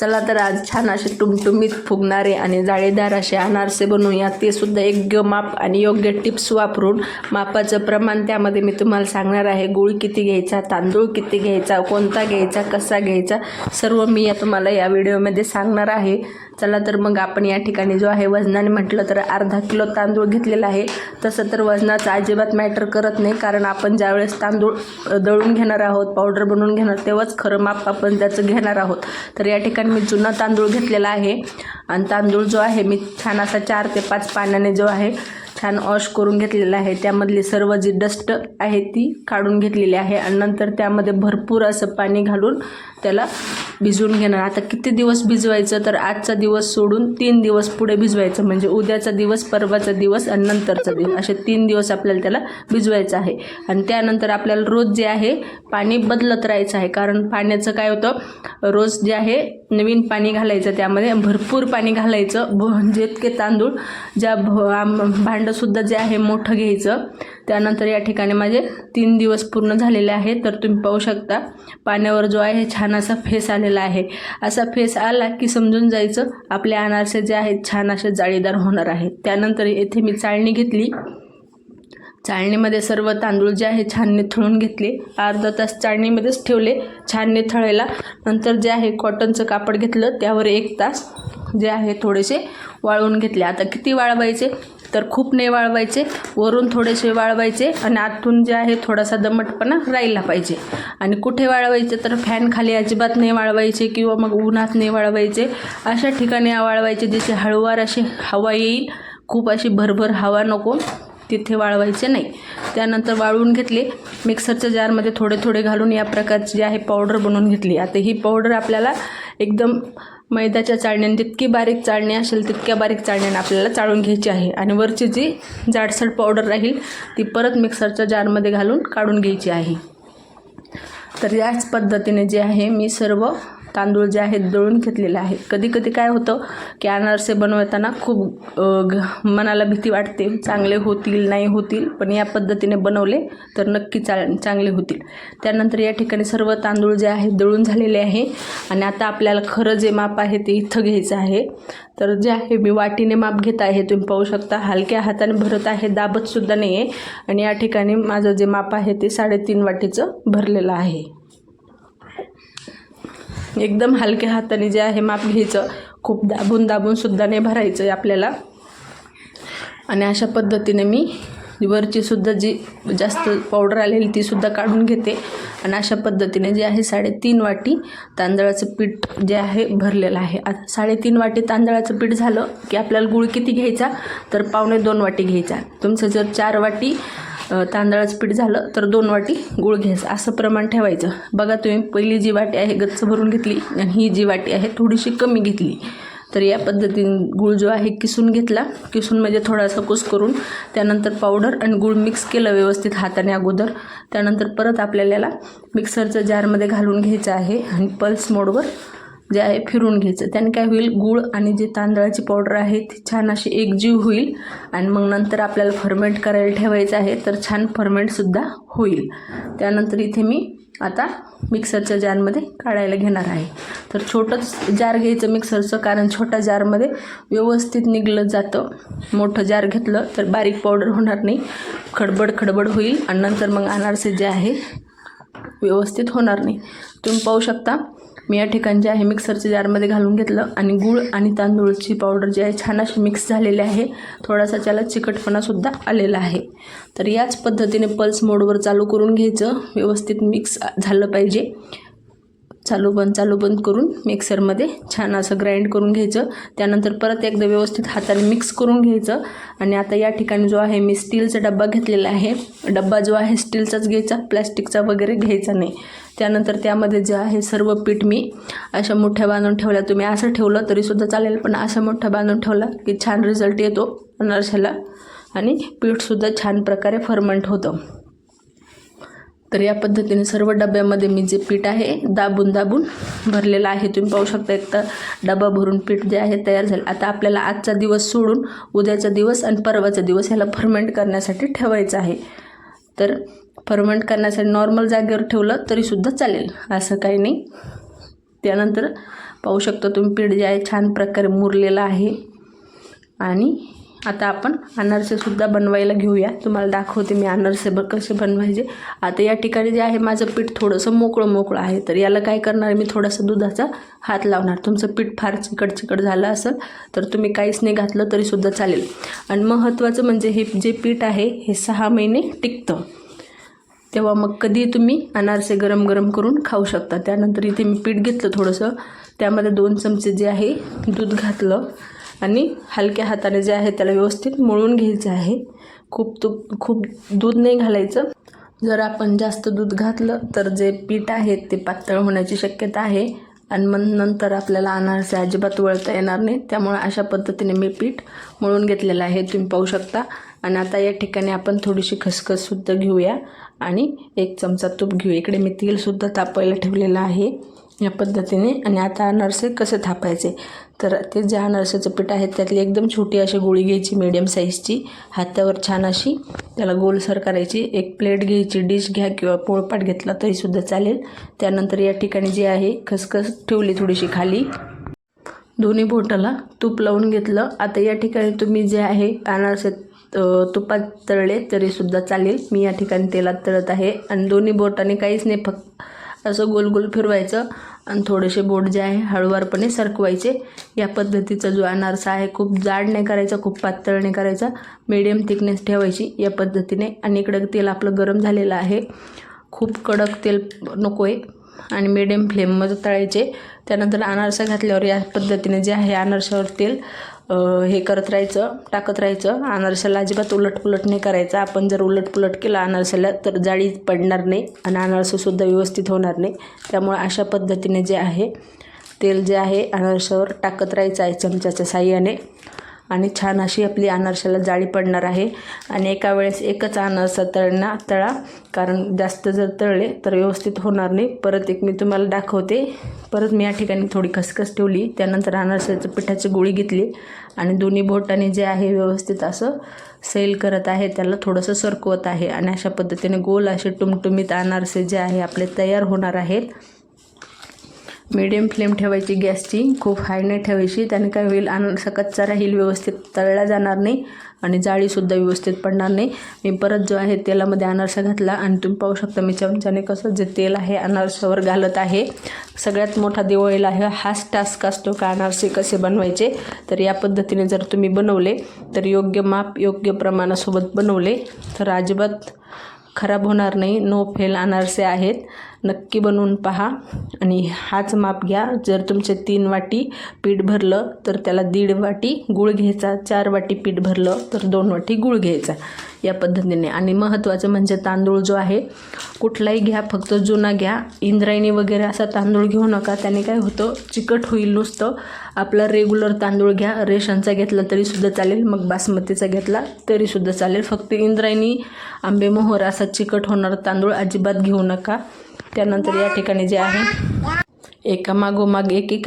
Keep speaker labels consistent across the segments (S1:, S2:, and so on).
S1: चला तर आज छान असे टुमटुमीत फुगणारे आणि जाळीदार असे अनारसे बनवूया. ते सुद्धा योग्य माप आणि योग्य टिप्स वापरून मापाचं प्रमाण त्यामध्ये मी तुम्हाला सांगणार आहे. गुळ किती घ्यायचा तांदूळ किती घ्यायचा कोणता घ्यायचा कसा घ्यायचा सर्व मी या तुम्हाला या व्हिडिओमध्ये सांगणार आहे. चला तर मग आपण या ठिकाणी जो आहे वजनाने म्हटलं तर अर्धा किलो तांदूळ घेतलेला आहे. तसं तर वजनाचं अजिबात मॅटर करत नाही कारण आपण ज्यावेळेस तांदूळ दळून घेणार आहोत पावडर बनवून घेणार तेव्हाच खरं माप आपण त्याचं घेणार आहोत. तर या ठिकाणी मी जुना तांदूळ घेतलेला आहे. आणि तांदूळ जो आहे मी छान असा चार ते पाच पाण्याने जो आहे छान वॉश करून घेतलेला आहे. त्यामधली सर्व जी डस्ट आहे ती काढून घेतलेली आहे आणि नंतर त्यामध्ये भरपूर असं पाणी घालून त्याला भिजवून घेणार. आता किती दिवस भिजवायचं तर आजचा दिवस सोडून तीन दिवस पुढे भिजवायचं. म्हणजे उद्याचा दिवस परवाचा दिवस आणि नंतरचा दिवस. असे तीन दिवस आपल्याला त्याला भिजवायचं आहे. आणि त्यानंतर आपल्याला रोज जे आहे पाणी बदलत राहायचं आहे. कारण पाण्याचं काय होतं रोज जे आहे नवीन पाणी घालायचं त्यामध्ये. भरपूर पाणी घालायचं. म्हणजे भ जितके तांदूळ ज्या भांड आम- भांडंसुद्धा जे आहे मोठं घ्यायचं. त्यानंतर या ठिकाणी माझे तीन दिवस पूर्ण झालेले आहे तर तुम्ही पाहू शकता पाण्यावर जो आहे छान असा फेस आलेला आहे. असा फेस आला की समजून जायचं आपले अनारसे जे आहेत छान असे जाळीदार होणार आहेत. त्यानंतर येथे मी चाळणी घेतली. चाळणीमध्ये सर्व तांदूळ जे आहे छान निथळून घेतले. अर्धा तास चाळणीमध्येच ठेवले छान निथळायला नंतर जे आहे कॉटनचं कापड घेतलं त्यावर एक तास जे आहे थोडेसे वाळवून घेतले. आता किती वाळवायचे? तर खूप नाही वाळवायचे वरून थोडेसे वाळवायचे आणि आतून जे आहे थोडासा दमटपणा राहिला पाहिजे. आणि कुठे वाळवायचे तर फॅन खाली अजिबात नाही वाळवायचे किंवा मग उन्हात नाही वाळवायचे. अशा ठिकाणी वाळवायचे जिथे हळूवार अशी हवा येईल खूप अशी भरभर हवा नको तिथे वाळवायचे नाही. त्यानंतर वाळवून घेतले मिक्सरच्या जारमध्ये थोडे थोडे घालून या प्रकारची जी आहे पावडर बनवून घेतली. आता ही पावडर आपल्याला एकदम मैद्याच्या चाळण्याने जितकी बारीक चाळणी असेल तितक्या बारीक चाळण्याने आपल्याला चाळून घ्यायची आहे. आणि वरची जी जाडसर पावडर राहील ती परत मिक्सरच्या जारमध्ये घालून काढून घ्यायची आहे. तर याच पद्धतीने जे आहे मी सर्व तांदूळ जे आहेत दळून घेतलेले आहेत. कधी कधी काय होतं की अनारसे बनवताना खूप मनाला भीती वाटते. चांगले होतील नाही होतील पण या पद्धतीने बनवले तर नक्की चा चांगले होतील. त्यानंतर या ठिकाणी सर्व तांदूळ जे आहेत दळून झालेले आहे. आणि आता आपल्याला खरं जे माप आहे ते इथं घ्यायचं आहे. तर जे आहे मी वाटीने माप घेत आहे तुम्ही पाहू शकता. हलक्या हाताने भरत आहे दाबतसुद्धा नाही आहे आणि या ठिकाणी माझं जे माप आहे ते साडेतीन वाटीचं भरलेलं आहे. एकदम हलक्या हाताने जे आहे माप घ्यायचं खूप दाबून दाबून सुद्धा नाही भरायचं आहे आपल्याला. आणि अशा पद्धतीने मी वरची सुद्धा जी जास्त पावडर आलेली ती सुद्धा काढून घेते. आणि अशा पद्धतीने जे आहे साडेतीन वाटी तांदळाचं पीठ जे आहे भरलेलं आहे. आता साडेतीन वाटी तांदळाचं पीठ झालं की आपल्याला गुळ किती घ्यायचा? तर पावणे दोन वाटी घ्यायचा. तुमचं जर चार वाटी तांदळाचं पीठ झालं तर दोन वाटी गुळ घ्यायचं. असं प्रमाण ठेवायचं. बघा तुम्ही पहिली जी वाटी आहे गच्च भरून घेतली आणि ही जी वाटी आहे थोडीशी कमी घेतली. तर या पद्धतीने गूळ जो आहे किसून घेतला. किसून म्हणजे थोडासा कुस करून त्यानंतर पावडर आणि गूळ मिक्स केलं व्यवस्थित हाताने अगोदर. त्यानंतर परत आपल्याला मिक्सरचं मिक्सरच्या जारमध्ये घालून घ्यायचं आहे आणि पल्स मोडवर जे आहे फिरून घ्यायचं. त्याने काय होईल? गूळ आणि जे तांदळाची पावडर आहे ती छान अशी एकजीव होईल आणि मग नंतर आपल्याला फर्मेंट करायला ठेवायचं आहे तर छान फर्मेंटसुद्धा होईल. त्यानंतर इथे मी आता मिक्सरच्या जारमध्ये काढायला घेणार आहे. तर छोटंच जार घ्यायचं मिक्सरचं कारण छोट्या जारमध्ये व्यवस्थित निघलं जातं. मोठं जार घेतलं तर बारीक पावडर होणार नाही. खडबड खडबड होईल आणि नंतर मग अनारसे जे आहे व्यवस्थित होणार नाही. तुम्ही पाहू शकता मी या ठिकाणी जे आहे मिक्सरच्या जारमध्ये घालून घेतलं आणि गूळ आणि तांदूळची पावडर जी आहे छान अशी मिक्स झालेली आहे. थोडासा त्याला चिकटपणासुद्धा आलेला आहे. तर याच पद्धतीने पल्स मोडवर चालू करून घ्यायचं. व्यवस्थित मिक्स झालं पाहिजे. चालू बंद चालू बंद करून मिक्सरमध्ये छान असं ग्राइंड करून घ्यायचं. त्यानंतर परत एकदा व्यवस्थित हाताने मिक्स करून घ्यायचं. आणि आता या ठिकाणी जो आहे मी स्टीलचा डब्बा घेतलेला आहे. डब्बा जो आहे स्टीलचाच घ्यायचा प्लॅस्टिकचा वगैरे घ्यायचा नाही. त्यानंतर त्यामध्ये जे आहे सर्व पीठ मी अशा मोठ्या बांधून ठेवल्या. तुम्ही असं ठेवलं तरीसुद्धा चालेल पण असं मोठ्या बांधून ठेवला की छान रिझल्ट येतो अनारशाला. आणि पीठसुद्धा छान प्रकारे फर्मंट होतं. तर या पद्धतीने सर्व डब्यामध्ये मी जे पीठ आहे दाबून दाबून भरलेलं आहे. तुम्ही पाहू शकता एक तर डबा भरून पीठ जे आहे तयार झालं. आता आपल्याला आजचा दिवस सोडून उद्याचा दिवस आणि परवाचा दिवस ह्याला फर्मेंट करण्यासाठी ठेवायचं आहे. तर फर्मेंट करण्यासाठी नॉर्मल जागेवर ठेवलं तरीसुद्धा चालेल असं काही नाही. त्यानंतर पाहू शकता तुम्ही पीठ जे आहे छान प्रकारे मुरलेलं आहे. आणि आता आपण अनारसेसुद्धा बनवायला घेऊया. तुम्हाला दाखवते मी अनारसे ब कसे बनवायचे. आता या ठिकाणी जे आहे माझं पीठ थोडंसं मोकळं मोकळं आहे. तर याला काय करणार मी थोडासा दुधाचा हात लावणार. तुमचं पीठ फार चिकट चिकट झालं असेल तर तुम्ही काहीच नाही घातलं तरीसुद्धा चालेल. आणि महत्त्वाचं म्हणजे हे जे पीठ आहे हे सहा महिने टिकतं. तेव्हा मग कधी तुम्ही अनारसे गरम गरम करून खाऊ शकता. त्यानंतर इथे मी पीठ घेतलं थोडंसं. त्यामध्ये दोन चमचे जे आहे दूध घातलं. आणि हलक्या हाताने जे आहे त्याला व्यवस्थित मळून घ्यायचं आहे. खूप तूप खूप दूध नाही घालायचं. जर आपण जास्त दूध घातलं तर जे पीठ आहे ते पातळ होण्याची शक्यता आहे. आणि मग नंतर आपल्याला अनारसे अजिबात वळता येणार नाही. त्यामुळे अशा पद्धतीने मी पीठ मळून घेतलेलं आहे. तुम्ही पाहू शकता. आणि आता या ठिकाणी आपण थोडीशी खसखससुद्धा घेऊया. आणि एक चमचा तूप घेऊ इकडे मी तेलसुद्धा तापायला ठेवलेलं आहे. या पद्धतीने आणि आता अनारसे कसे थापायचे? तर ते ज्या अनारसाचं पीठ आहे त्यातली एकदम छोटी अशी गोळी घ्यायची मीडियम साईजची हातावर छान अशी त्याला गोलसर करायची. एक प्लेट घ्यायची डिश घ्या किंवा पोळपाट घेतला तरीसुद्धा चालेल. त्यानंतर या ठिकाणी जे आहे खसखस ठेवली थोडीशी खाली. दोन्ही बोटाला तूप लावून घेतलं. आता या ठिकाणी तुम्ही जे आहे अनारसे तुपात तळले तरीसुद्धा चालेल. मी या ठिकाणी तेलात तळत आहे. आणि दोन्ही बोटाने काहीच नाही फक्त असं गोल गोल फिरवायचं. आणि थोडेसे बोट जे आहे हळूवारपणे सरकवायचे. या पद्धतीचा जो अनारसा आहे खूप जाड नाही करायचा खूप पातळ नाही करायचा. मिडियम थिकनेस ठेवायची या पद्धतीने. आणि इकडं तेल आपलं गरम झालेलं आहे. खूप कडक तेल नको आहे आणि मिडियम फ्लेममध्ये तळायचे. त्यानंतर अनारसा घातल्यावर या पद्धतीने जे आहे अनारशावर तेल हे करत राहायचं टाकत राहायचं. अनारशाला अजिबात उलटपुलट नाही करायचं. आपण जर उलटपुलट केलं अनारशाला तर जाळी पडणार नाही आणि अनारसंसुद्धा व्यवस्थित होणार नाही. त्यामुळे अशा पद्धतीने जे आहे तेल जे आहे अनारशावर टाकत राहायचं आहे चमच्याच्या साह्याने. आणि छान अशी आपली अनारशाला जाळी पडणार आहे. आणि एका वेळेस एकच अनारसा तळणा तळा कारण जास्त जर तळले तर व्यवस्थित होणार नाही. परत एक मी तुम्हाला दाखवते. परत मी या ठिकाणी थोडी खसखस ठेवली. त्यानंतर अनारसाचं पिठाची गोळी घेतली. आणि दोन्ही बोटाने जे आहे व्यवस्थित असं सैल करत आहे त्याला थोडंसं सरकवत आहे. आणि अशा पद्धतीने गोल असे टुमटुमीत अनारसे जे आहे आपले तयार होणार आहेत. मीडियम फ्लेम ठेवायची गॅसची खूप हाय नाही ठेवायची. त्याने काय होईल अनारसा कच्चा राहील व्यवस्थित तळला जाणार नाही आणि जाळीसुद्धा व्यवस्थित पडणार नाही. मी परत जो आहे तेलामध्ये अनारसा घातला आणि तुम्ही पाहू शकता मी चमच्याने कसं जे तेल आहे अनारसावर घालत आहे. सगळ्यात मोठा दिवाळीला आहे हाच टास्क असतो का अनारसे कसे बनवायचे? तर या पद्धतीने जर तुम्ही बनवले तर योग्य माप योग्य प्रमाणासोबत बनवले तर अजिबात खराब होणार नाही. नो फेल अनारसे आहेत. नक्की बनवून पहा. आणि हाच माप घ्या. जर तुमचे तीन वाटी पीठ भरलं तर त्याला दीड वाटी गूळ घ्यायचा. चार वाटी पीठ भरलं तर दोन वाटी गूळ घ्यायचा या पद्धतीने. आणि महत्त्वाचं म्हणजे तांदूळ जो आहे कुठलाही घ्या फक्त जुना घ्या. इंद्रायणी वगैरे असा तांदूळ घेऊ नका. त्याने काय होतं चिकट होईल नुसतं. आपला रेग्युलर तांदूळ घ्या. रेशनचा घेतला तरीसुद्धा चालेल. मग बासमतीचा घेतला तरीसुद्धा चालेल. फक्त इंद्रायणी आंबेमोहर असा चिकट होणारा तांदूळ अजिबात घेऊ नका. त्यानंतर या ठिकाणी जे आहे एका मागोमाग एक एक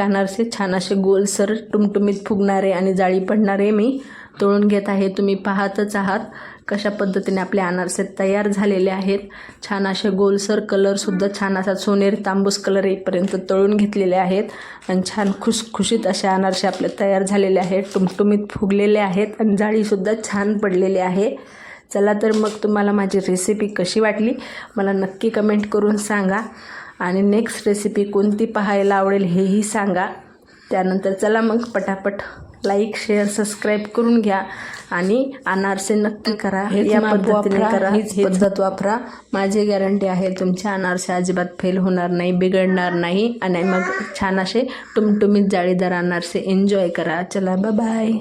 S1: छान असे गोलसर टुमटुमीत फुगणारे आणि जाळी पडणारे मी तळून घेत आहे. तुम्ही पाहतच आहात कशा पद्धतीने आपले अनारसे तयार झालेले आहेत. छान असे गोलसर कलरसुद्धा छान असा सोनेरी तांबूस कलर येईपर्यंत तळून घेतलेले आहेत. आणि छान खुशखुशीत असे अनारसे आपले तयार झालेले आहेत. टुमटुमीत फुगलेले आहेत आणि जाळीसुद्धा छान पडलेले आहे. चला तर मग तुम्हाला माझी रेसिपी कशी वाटली मला नक्की कमेंट करून सांगा. आणि नेक्स्ट रेसिपी कोणती पाहायला आवडेल हेही सांगा. त्यानंतर चला मग पटापट लाईक शेअर सबस्क्राईब करून घ्या. आणि अनारसे नक्की करा. या पद्धतीने करा. हीच पद्धत वापरा. माझी गॅरंटी आहे तुमचे अनारसे अजिबात फेल होणार नाही बिघडणार नाही. आणि मग छान असे टुमटुमीत जाळीदार अनारसे एन्जॉय करा. चला बाय